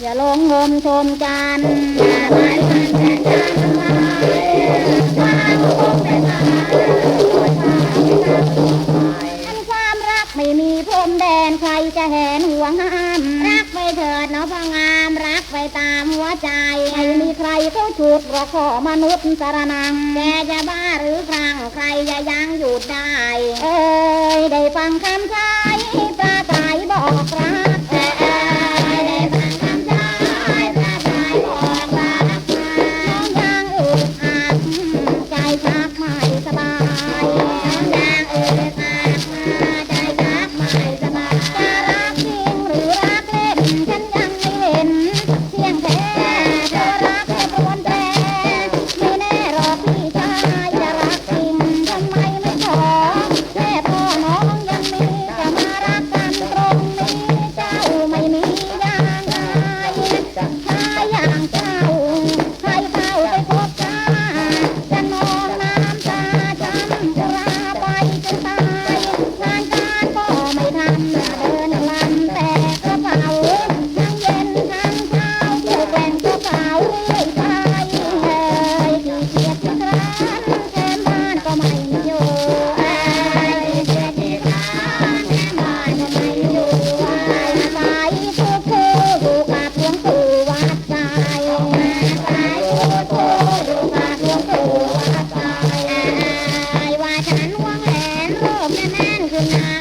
อย่าลงงมชมกันไม่ทันแต่จันทมาความคงแต่ตายความรักไม่มีพรมแดนใครจะแหนห่วงห้าม รักไปเถิดเนาะพองามรักไปตามหัวใจไม่มีใครเขาฉุดรอาขอมนุษย์สารนังแกจะบ้าหรือครั่งใครจะยังหยุดได้ เอ้ยได้ฟังคำท้า Oh, man, man, man.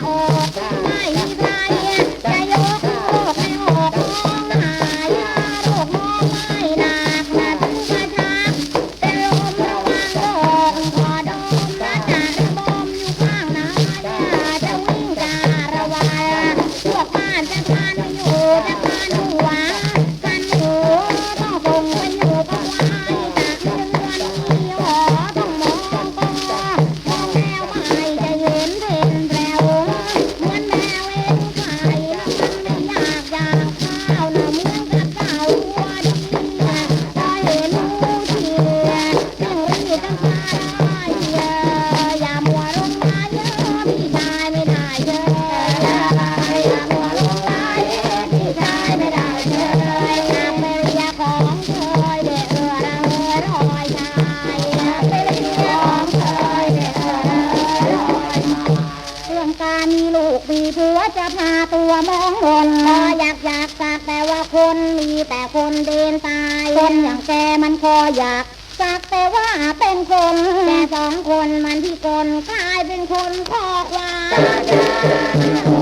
ยวจะพาตัวมองมนพออยากอยากสักแต่ว่าคนมีแต่คนเดินตาย คนอย่างแกมันพออยากสักแต่ว่าเป็นคนแต่สองคนมันที่คนกลายเป็นคนข้อควาย